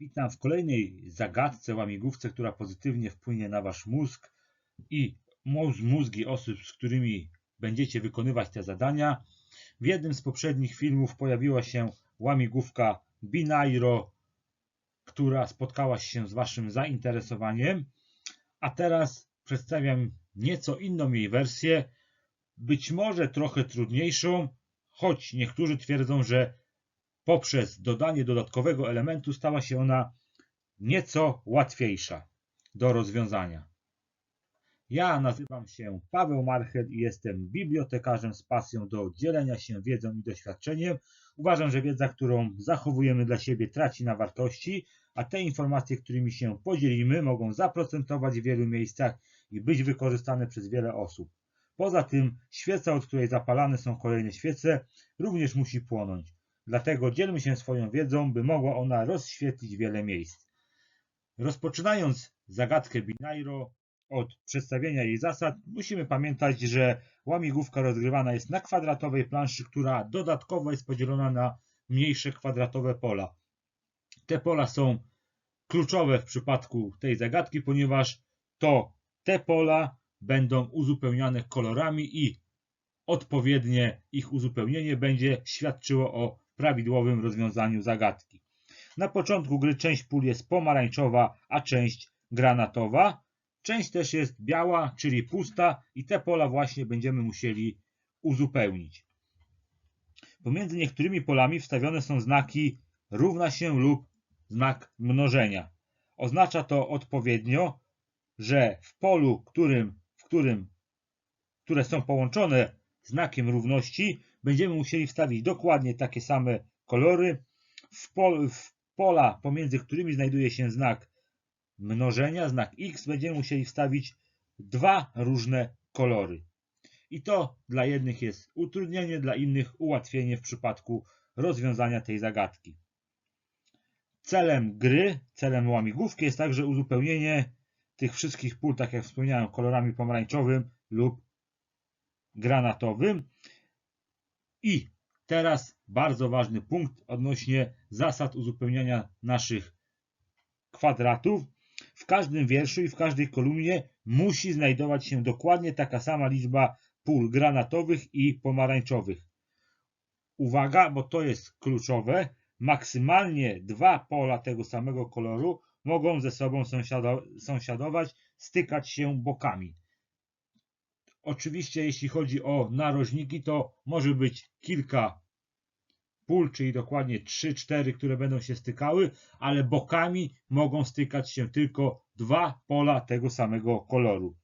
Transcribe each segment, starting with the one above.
Witam w kolejnej zagadce, łamigłówce, która pozytywnie wpłynie na Wasz mózg i mózg, mózgi osób, z którymi będziecie wykonywać te zadania. W jednym z poprzednich filmów pojawiła się łamigłówka Binairo, która spotkała się z Waszym zainteresowaniem, a teraz przedstawiam nieco inną jej wersję, być może trochę trudniejszą, choć niektórzy twierdzą, że poprzez dodanie dodatkowego elementu stała się ona nieco łatwiejsza do rozwiązania. Ja nazywam się Paweł Marchel i jestem bibliotekarzem z pasją do dzielenia się wiedzą i doświadczeniem. Uważam, że wiedza, którą zachowujemy dla siebie, traci na wartości, a te informacje, którymi się podzielimy, mogą zaprocentować w wielu miejscach i być wykorzystane przez wiele osób. Poza tym świeca, od której zapalane są kolejne świece, również musi płonąć. Dlatego dzielmy się swoją wiedzą, by mogła ona rozświetlić wiele miejsc. Rozpoczynając zagadkę Binairo od przedstawienia jej zasad, musimy pamiętać, że łamigłówka rozgrywana jest na kwadratowej planszy, która dodatkowo jest podzielona na mniejsze kwadratowe pola. Te pola są kluczowe w przypadku tej zagadki, ponieważ to te pola będą uzupełniane kolorami i odpowiednie ich uzupełnienie będzie świadczyło o prawidłowym rozwiązaniu zagadki. Na początku gry część pól jest pomarańczowa, a część granatowa. Część też jest biała, czyli pusta i te pola właśnie będziemy musieli uzupełnić. Pomiędzy niektórymi polami wstawione są znaki równa się lub znak mnożenia. Oznacza to odpowiednio, że w polu, którym, w którym, które są połączone znakiem równości, będziemy musieli wstawić dokładnie takie same kolory. W, pol, w pola, pomiędzy którymi znajduje się znak mnożenia, znak x, będziemy musieli wstawić dwa różne kolory. I to dla jednych jest utrudnienie, dla innych ułatwienie w przypadku rozwiązania tej zagadki. Celem gry, celem łamigłówki jest także uzupełnienie tych wszystkich pól, tak jak wspomniałem, kolorami pomarańczowym lub granatowym. I teraz bardzo ważny punkt odnośnie zasad uzupełniania naszych kwadratów. W każdym wierszu i w każdej kolumnie musi znajdować się dokładnie taka sama liczba pól granatowych i pomarańczowych. Uwaga, bo to jest kluczowe. Maksymalnie dwa pola tego samego koloru mogą ze sobą sąsiadować, stykać się bokami. Oczywiście jeśli chodzi o narożniki, to może być kilka pól, czyli dokładnie 3-4, które będą się stykały, ale bokami mogą stykać się tylko dwa pola tego samego koloru.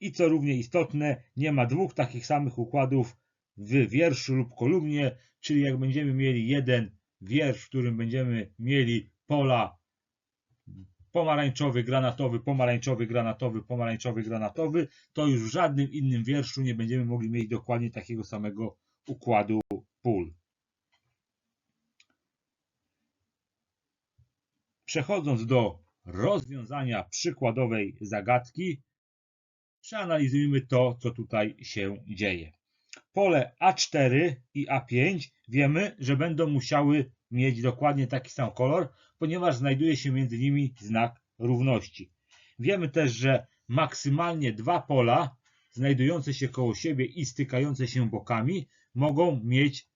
I co równie istotne, nie ma dwóch takich samych układów w wierszu lub kolumnie, czyli jak będziemy mieli jeden wiersz, w którym będziemy mieli pola pomarańczowy, granatowy, pomarańczowy, granatowy, pomarańczowy, granatowy, to już w żadnym innym wierszu nie będziemy mogli mieć dokładnie takiego samego układu pól. Przechodząc do rozwiązania przykładowej zagadki, przeanalizujmy to, co tutaj się dzieje. Pole A4 i A5 wiemy, że będą musiały mieć dokładnie taki sam kolor, ponieważ znajduje się między nimi znak równości. Wiemy też, że maksymalnie dwa pola znajdujące się koło siebie i stykające się bokami mogą mieć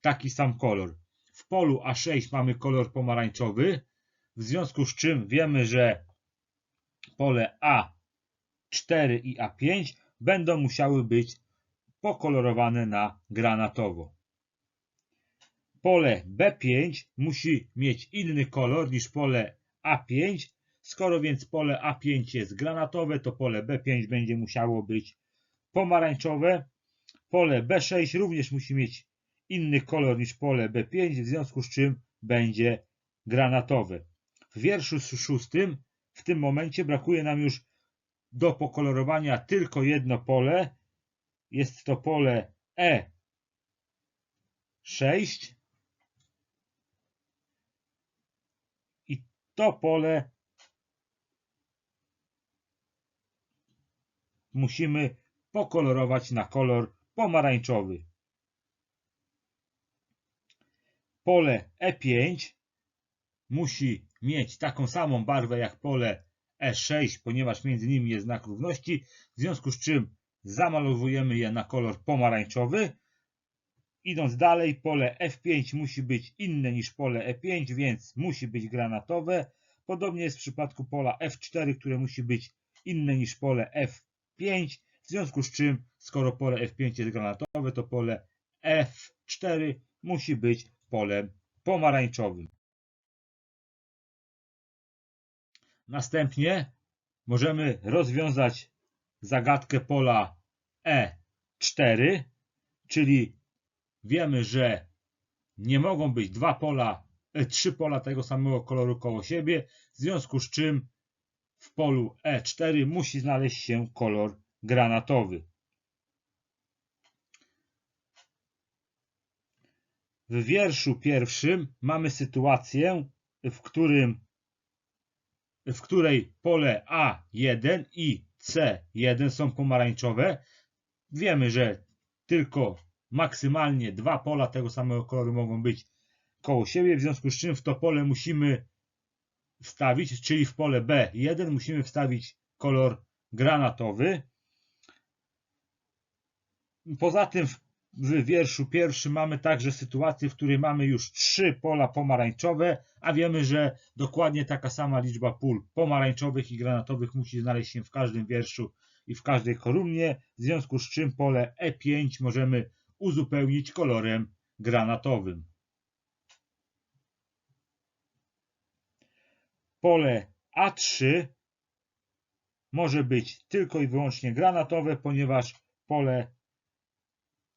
taki sam kolor. W polu A6 mamy kolor pomarańczowy, w związku z czym wiemy, że pole A4 i A5 będą musiały być pokolorowane na granatowo. Pole B5 musi mieć inny kolor niż pole A5. Skoro więc pole A5 jest granatowe, to pole B5 będzie musiało być pomarańczowe. Pole B6 również musi mieć inny kolor niż pole B5, w związku z czym będzie granatowe. W wierszu szóstym w tym momencie brakuje nam już do pokolorowania tylko jedno pole. Jest to pole E6 to pole musimy pokolorować na kolor pomarańczowy. Pole E5 musi mieć taką samą barwę jak pole E6, ponieważ między nimi jest znak równości, w związku z czym zamalowujemy je na kolor pomarańczowy. Idąc dalej, pole F5 musi być inne niż pole E5, więc musi być granatowe. Podobnie jest w przypadku pola F4, które musi być inne niż pole F5, w związku z czym, skoro pole F5 jest granatowe, to pole F4 musi być polem pomarańczowym. Następnie możemy rozwiązać zagadkę pola E4, czyli wiemy, że nie mogą być dwa pola, e, trzy pola tego samego koloru koło siebie, w związku z czym w polu E4 musi znaleźć się kolor granatowy. W wierszu pierwszym mamy sytuację, w którym w której pole A1 i C1 są pomarańczowe. Wiemy, że tylko maksymalnie dwa pola tego samego koloru mogą być koło siebie, w związku z czym w to pole musimy wstawić, czyli w pole B1 musimy wstawić kolor granatowy. Poza tym w, wierszu pierwszym mamy także sytuację, w której mamy już trzy pola pomarańczowe, a wiemy, że dokładnie taka sama liczba pól pomarańczowych i granatowych musi znaleźć się w każdym wierszu i w każdej kolumnie, w związku z czym pole E5 możemy uzupełnić kolorem granatowym. Pole A3 może być tylko i wyłącznie granatowe, ponieważ pole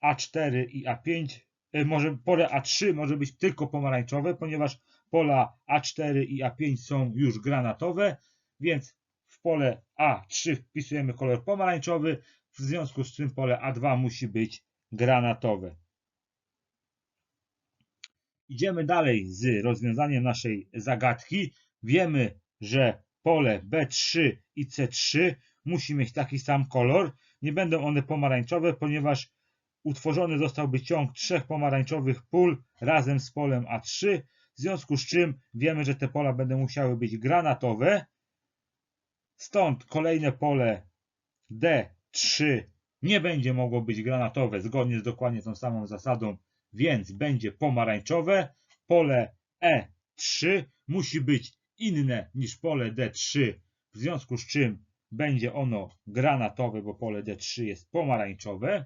A4 i A5 e, może pole A3 może być tylko pomarańczowe, ponieważ pola A4 i A5 są już granatowe, więc w pole A3 wpisujemy kolor pomarańczowy, w związku z czym pole A2 musi być granatowe. Idziemy dalej z rozwiązaniem naszej zagadki. Wiemy, że pole B3 i C3 musi mieć taki sam kolor. Nie będą one pomarańczowe, ponieważ utworzony zostałby ciąg trzech pomarańczowych pól razem z polem A3, w związku z czym wiemy, że te pola będą musiały być granatowe. Stąd kolejne pole D3 nie będzie mogło być granatowe zgodnie z dokładnie tą samą zasadą, więc będzie pomarańczowe. Pole E3 musi być inne niż pole D3, w związku z czym będzie ono granatowe, bo pole D3 jest pomarańczowe.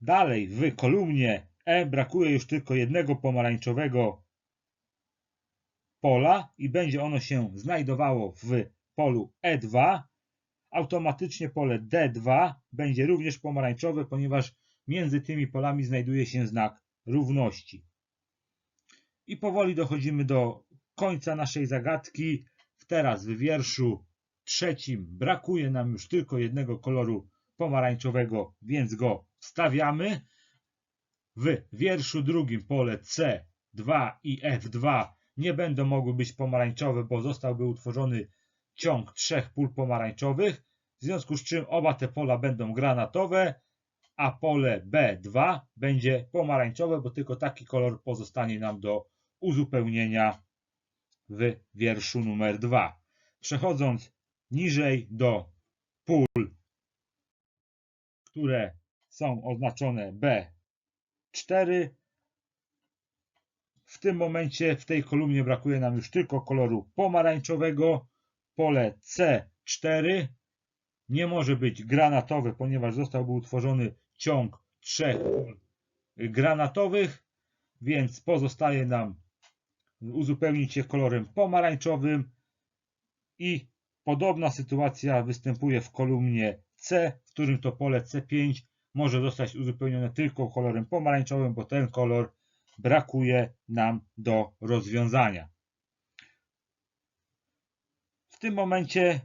Dalej w kolumnie E brakuje już tylko jednego pomarańczowego pola i będzie ono się znajdowało w polu E2. Automatycznie pole D2 będzie również pomarańczowe, ponieważ między tymi polami znajduje się znak równości. I powoli dochodzimy do końca naszej zagadki. Teraz w wierszu trzecim brakuje nam już tylko jednego koloru pomarańczowego, więc go wstawiamy. W wierszu drugim pole C2 i F2 nie będą mogły być pomarańczowe, bo zostałby utworzony ciąg trzech pól pomarańczowych, w związku z czym oba te pola będą granatowe, a pole B2 będzie pomarańczowe, bo tylko taki kolor pozostanie nam do uzupełnienia w wierszu numer 2. Przechodząc niżej do pól, które są oznaczone B4, w tym momencie w tej kolumnie brakuje nam już tylko koloru pomarańczowego. Pole C4 nie może być granatowe, ponieważ zostałby utworzony ciąg trzech granatowych, więc pozostaje nam uzupełnić je kolorem pomarańczowym i podobna sytuacja występuje w kolumnie C, w którym to pole C5 może zostać uzupełnione tylko kolorem pomarańczowym, bo ten kolor brakuje nam do rozwiązania. Tym momencie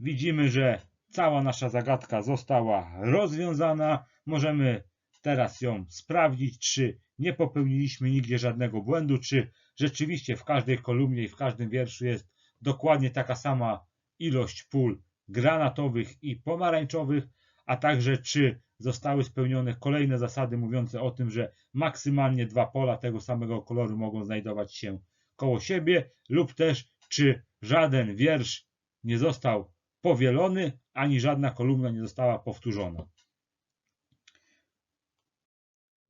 widzimy, że cała nasza zagadka została rozwiązana. Możemy teraz ją sprawdzić, czy nie popełniliśmy nigdzie żadnego błędu, czy rzeczywiście w każdej kolumnie i w każdym wierszu jest dokładnie taka sama ilość pól granatowych i pomarańczowych, a także czy zostały spełnione kolejne zasady mówiące o tym, że maksymalnie dwa pola tego samego koloru mogą znajdować się koło siebie, lub też czy żaden wiersz nie został powielony, ani żadna kolumna nie została powtórzona.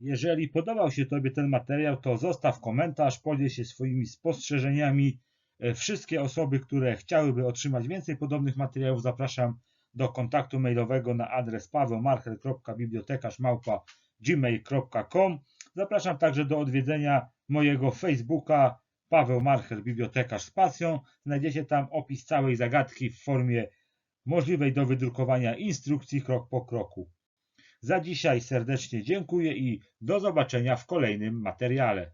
Jeżeli podobał się Tobie ten materiał, to zostaw komentarz, podziel się swoimi spostrzeżeniami. E, Wszystkie osoby, które chciałyby otrzymać więcej podobnych materiałów, zapraszam do kontaktu mailowego na adres pawełmarcher.bibliotekarz.gmail.com Zapraszam także do odwiedzenia mojego Facebooka Paweł Marcher, bibliotekarz z pasją. Znajdziecie tam opis całej zagadki w formie możliwej do wydrukowania instrukcji krok po kroku. Za dzisiaj serdecznie dziękuję i do zobaczenia w kolejnym materiale.